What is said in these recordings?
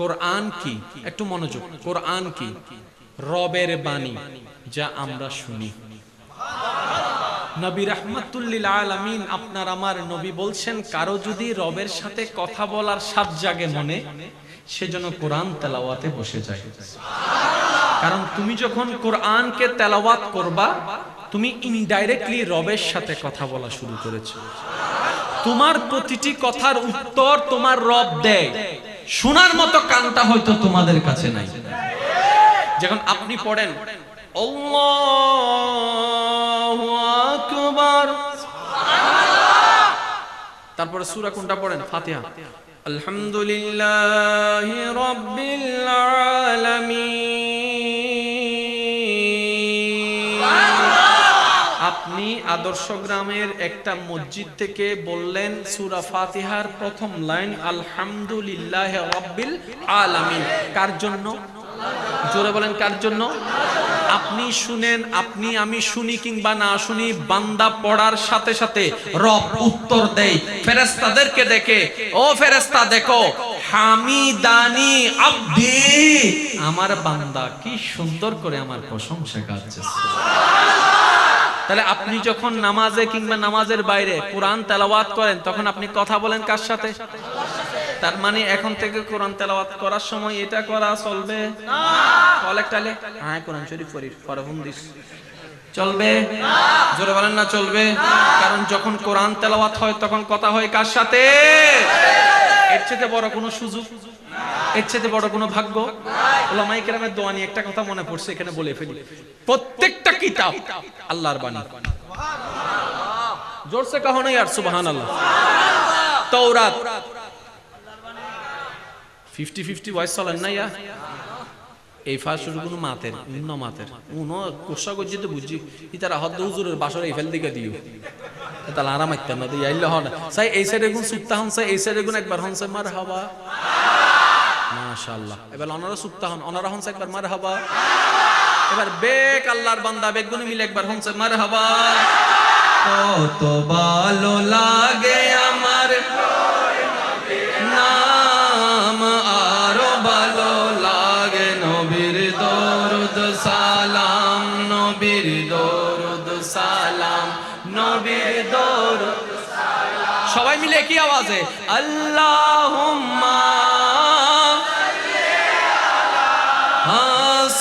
কোরআন কি? একটু মনোযোগ। কোরআন কি? রবের বাণী, যা আমরা শুনি। নবী রহমাতুল্লিল আলামিন, আপনার আমার নবী বলছেন, কারও যদি রবের সাথে কথা বলার সাত জাগে মনে সেজন্য কোরআন তেলাওয়াতে বসে যায়। কারণ তুমি যখন কোরআনকে তেলাওয়াত করবা, তুমি ইনডাইরেক্টলি রবের সাথে কথা বলা শুরু করেছ। তোমার প্রতিটি কথার উত্তর তোমার রব দেয়। শোনার মতো কানটা হয়তো তোমাদের কাছে নাই। যখন আপনি পড়েন তারপরে সুরা কোনটা পড়েন? ফাতিহা। আলহামদুলিল্লাহ রবিল্লা আলামিন। আপনি আদর্শ গ্রামের একটা মসজিদ থেকে বললেন, সুরা ফাতিহার প্রথম লাইন, আলহামদুলিল্লাহ রাব্বিল আলামিন। কার জন্য? জোরে বলেন, কার জন্য? আপনি শুনেন, আপনি আমি শুনি কিংবা না শুনি, বান্দা পড়ার সাথে সাথে রব উত্তর দেয়। ফেরেশতাদেরকে দেখে, ও ফেরেশতা, দেখো, হামিদানি আব্দি। আমার বান্দা কি সুন্দর করে আমার প্রশংসা গাচ্ছে তাহলে আপনি যখন নামাজে কিংবা নামাজের বাইরে কোরআন তেলাওয়াত করেন, তখন আপনি কথা বলেন কার সাথে? তার মানে এখন থেকে কোরআন তেলাওয়াত করার সময় এটা করা চলবে? হ্যাঁ কোরআন শরীফ চলবে? জোরে বলেন না, চলবে? কারণ যখন কোরআন তেলাওয়াত হয়, তখন কথা হয় কার সাথে? এর চেয়ে বড় কোনো সুযোগ? এর চেয়ে বড় কোনো ভাগ্য? ওলামাই কেরামের দোয়া নিয়ে একটা কথা মনে পড়ছে, এখানে বলে ফেলি। প্রত্যেকটা কিতাব আল্লাহর বাণী। জোরসে কাহো নাই আর সুবহান আল্লাহ তৌরাত ফিফটি ফিফটি বয়স চলেন না ইয়া? এই ফাঁসুর কোনো মাতের অন্য মাতের। উনো কোষা করছি তো বুঝছি হদ্দ হুজুরের এই ফেল দিকে দিও। তাহলে আরাম আইতাম না ইয়াইলে হন। সাই, এই সাইডে গুণ সুপ্তা হন, সাই, এই সাইডে গুণ একবার হন মার হাওয়া মাশাআল্লাহ। এবার অনারা সুপ্তা হন, অনারা হন একবার মার এবার বেক আল্লাহর বান্দা বেক গুণ মিলে একবার হন সাই মার হাবা কত ভালো লাগে আমার। নাম আরও ভালো লাগে নবীর দরুদ সালাম, নবীর দরুদ সালাম, নবীর দরুদ সবাই মিলে কি আওয়াজে? আল্লাহুম্মা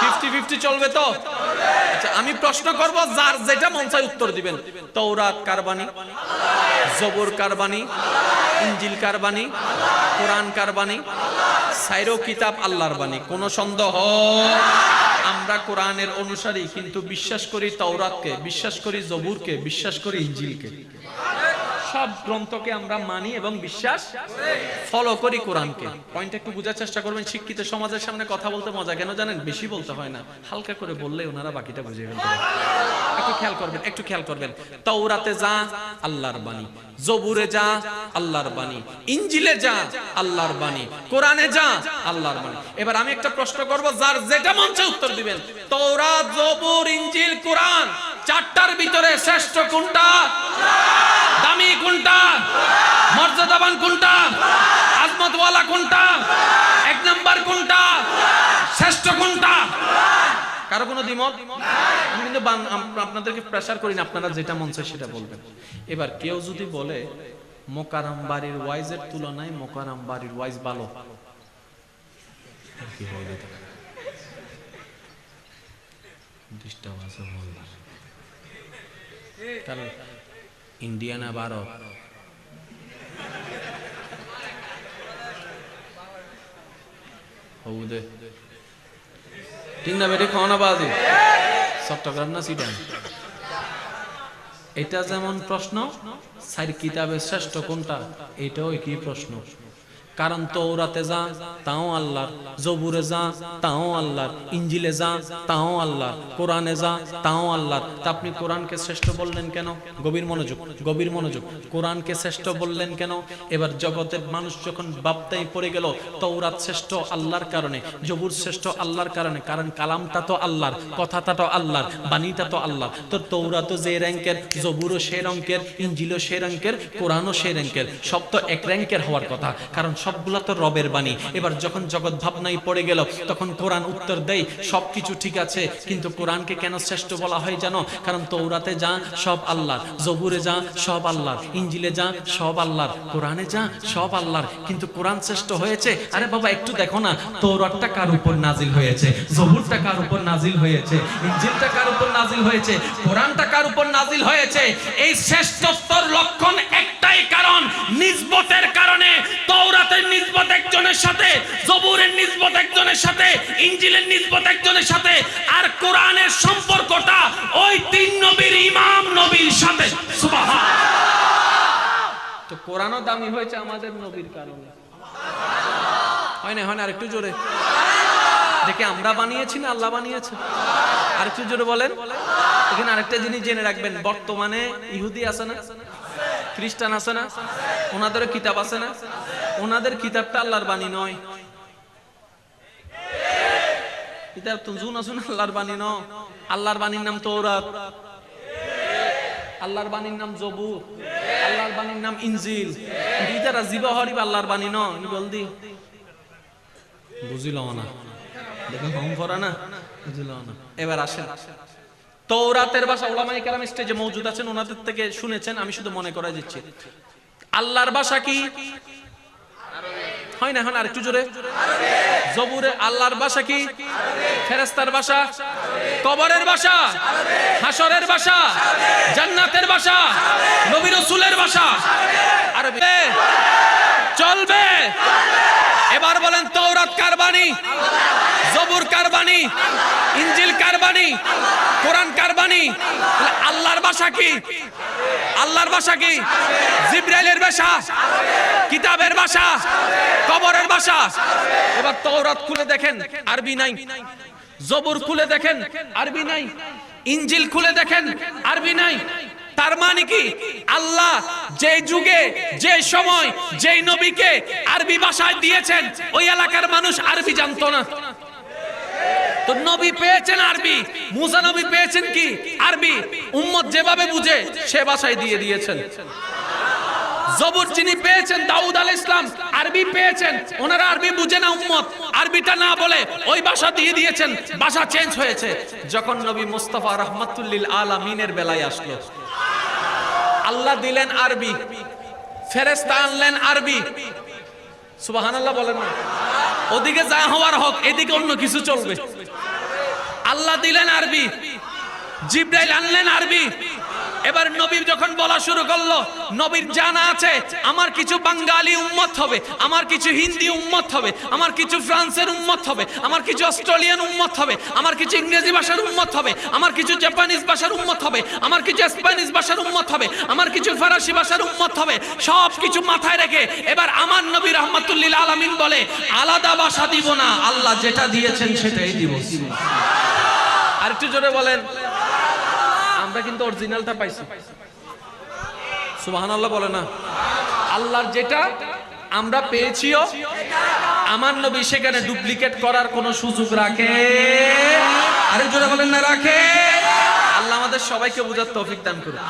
ফিফটি ফিফটি চলবে তো? আচ্ছা আমি প্রশ্ন করব, যার যেটা মন চায় উত্তর দিবেন। তৌরাত কারবানি জবর কারবানি ইঞ্জিল কারবানি কোরআন কারবানি সাইরো কিতাব আল্লাহর বাণী। কোন সন্দেহ? আমরা কোরআনের অনুসারী, কিন্তু বিশ্বাস করি তৌরাতকে বিশ্বাস করি জবুরকে, বিশ্বাস করি ইঞ্জিলকে সব গ্রন্থকে আমরা মানি এবং বিশ্বাস ফলো করি কোরআনকে। পয়েন্ট একটু বোঝার চেষ্টা করবেন, শিক্ষিত সমাজের সামনে কথা বলতে মজা, কেন জানেন? বেশি বলতে হয় না। হালকা করে বললে ওনারা বাকিটা বুঝে ফেলতে একটু খেয়াল করবেন, একটু খেয়াল করবেন। তৌরাতে যা, আল্লাহর বাণী। জবুরে যা, আল্লাহর বাণী। ইঞ্জিলে যা, আল্লাহর বাণী। কোরআনে যা, আল্লাহর বাণী। এবার আমি একটা প্রশ্ন করব, যার যেটা মঞ্চে উত্তর দিবেন। তৌরাত জবুর ইঞ্জিল কোরআন, চারটার ভিতরে শ্রেষ্ঠ কোনটা দামি কোনটা মর্যাদাবান কোনটা আজমতওয়ালা কোনটা নাম্বার কোনটা? শ্রেষ্ঠ কোনটা? কারও কোনো দ্বিমত? আমি কিন্তু আপনাদেরকে প্রেসার করি না, আপনারা যেটা মন চায় সেটা বলবেন। এবার কেউ যদি বলে, মোকারাম বাড়ির ওয়াইজের তুলনায় মোকারাম বাড়ির ওয়াইজ ভালো। ইন্ডিয়ানা ভারত? হৌদে ঠিক না বেটে খাওয়ানা বাজি চট্টগ্রাম না সিটান এটা যেমন প্রশ্ন, সাইর কিতাবের শ্রেষ্ঠ কোনটা? এটাও একই প্রশ্ন। কারণ তৌরাতে যা, তাও আল্লাহর। জবুরে যা, তাও আল্লাহর। ইঞ্জিলে যা, তাও আল্লাহর। কোরআনে যা, তাও আল্লাহর। তা আপনি কোরআনকে শ্রেষ্ঠ বললেন কেন? গভীর মনোযোগ গভীর মনোযোগ। কোরআনকে শ্রেষ্ঠ বললেন কেন? এবার জগতের মানুষ যখন বাপ্তাই পড়ে গেল তৌরাত শ্রেষ্ঠ আল্লাহর কারণে, জবুর শ্রেষ্ঠ আল্লাহর কারণে, কারণ কালামটা তো আল্লাহর, কথাটা তো আল্লাহর, বাণীটা তো আল্লাহ তো তৌরাতও যে র্যাঙ্কের, জবুরও সে রঙ্কের ইঞ্জিলও সে রঙ্কের কোরআনও সে র্যাঙ্কের, সব তো এক র্যাঙ্কের হওয়ার কথা। কারণ সবগুলা তো রবের বাণী। এবার যখন জগৎ ভাবনাই পড়ে গেল, তখন কোরআন উত্তর দেয়, সবকিছু ঠিক আছে, কিন্তু কোরআনকে কেন শ্রেষ্ঠ বলা হয় জানো? কারণ তৌরাতে যা, সব আল্লাহর। জবুরে যা, সব আল্লাহর। ইঞ্জিলে যা, সব আল্লাহর। কোরআনে যা, সব আল্লাহর। কিন্তু কোরআন শ্রেষ্ঠ হয়েছে? আরে বাবা, একটু দেখো না তৌরাতটা কার উপর নাজিল হয়েছে? জবুরটা কার উপর নাজিল হয়েছে? ইঞ্জিলটা কার উপর নাজিল হয়েছে? কোরআনটা কার উপর নাজিল হয়েছে? এই শ্রেষ্ঠত্বর লক্ষণ একটাই কারণ নিজবতের কারণে তৌরাতের নিসবত একজনের সাথে, জবুরের নিসবত একজনের সাথে, ইঞ্জিলের নিসবত একজনের সাথে, আর কোরআনের সম্পর্কটা ওই তিন নবীর ইমাম নবীর সাথে। তো কোরআনও দামি হয়েছে আমাদের নবীর কারণে। হয় না হয় না, আরেকটু জোরে। দেখে আমরা বানিয়েছি না আল্লাহ বানিয়েছে? আরেকটু জোরে বলেন। এখানে আরেকটা জিনিস জেনে রাখবেন, বর্তমানে ইহুদি আছে না? খ্রিস্টান আছে না? ওনাদের কিতাব আছে না? ওনাদের কিতাবটা আল্লাহর বাণী নয়। আল্লাহর বাণী ন? আল্লাহর বাণীর নাম তৌরাত আল্লাহর বাণীর নাম জবুর। আল্লাহর বাণীর নাম দুইটারা জিবা আল্লাহর বাণী ন? বলদি বুঝিল না। না? মৌজুদ আছেন, ওনাদের থেকে শুনেছেন, আমি শুধু মনে করা দিচ্ছি। আল্লাহর ভাষা কি? হয় না এখন আর একটু জোরে? জবুরে আল্লাহর ভাষা কি? ফেরেস্তার ভাষা? কবরের ভাষা? হাসরের ভাষা? জান্নাতের ভাষা? নবী রসুলের ভাষা? আরবি চলবে। এবার বলেন তৌরাত কারবানি জবুর কারবানি ইঞ্জিল কারবানি কোরআন কারবানি আল্লাহর ভাষা কি? আল্লাহর ভাষা কি? জিব্রাইলের ভাষা? কিতাবের ভাষা? কবরের ভাষা? এবার তৌরাত খুলে দেখেন, আরবি নাই। জবর খুলে দেখেন, আরবি নাই। ইঞ্জিল খুলে দেখেন, আরবি নাই। তার মানে কি? আল্লাহ যে যুগে, যে সময় যেই নবীকে আরবি ভাষায় দিয়েছেন, ওই এলাকার মানুষ আরবি জানতো না। তো নবী পেয়েছেন আরবি। মুসা নবী পেয়েছেন কি? আরবি। উম্মত যেভাবে বুঝে, সে ভাষায় দিয়ে দিয়েছেন। জবর যিনি পেয়েছেন, দাউদ আল ইসলাম, আরবি পেয়েছেন। ওনারা আরবি বুঝে না আরবিটা না বলে ওই দিয়ে দিয়েছেন। চেঞ্জ হয়েছে। যখন নবী মুস্তাফা রহমাতুল্লিল বেলায় আসলো। আল্লাহ দিলেন আরবি। ফেরেস্তা আনলেন আরবি। সুবহানাল্লাহ বলেন না। ওদিকে যা হওয়ার হোক, এদিকে অন্য কিছু চলবে। আল্লাহ দিলেন আরবি। জিব্রাইল আনলেন আরবি। এবার নবী যখন বলা শুরু করল, নবীর জানা আছে, আমার কিছু বাঙালি উম্মত হবে, আমার কিছু হিন্দি উম্মত হবে, আমার কিছু ফ্রান্সের উম্মত হবে, আমার কিছু অস্ট্রেলিয়ান উম্মত হবে, আমার কিছু ইংরেজি ভাষার উম্মত হবে, আমার কিছু জাপানিজ ভাষার উম্মত হবে, আমার কিছু স্প্যানিশ ভাষার উম্মত হবে, আমার কিছু ফরাসি ভাষার উম্মত হবে, সব কিছু মাথায় রেখে এবার আমার নবী রহমতুল্লিল আলামিন বলে, আলাদা ভাষা দিব না, আল্লাহ যেটা দিয়েছেন সেটাই দিব। আর একটু জোরে বলেন। আমরা কিন্তু অরিজিনালটা পাইছি। সুবাহান আল্লাহ বলে না। আল্লাহর যেটা আমরা পেয়েছিও, আমার নবী সেখানে ডুপ্লিকেট করার কোনো সুযোগ রাখে। আরে জোরে বলেন না, রাখে। আল্লাহ আমাদের সবাইকে বোঝার তৌফিক দান করুন।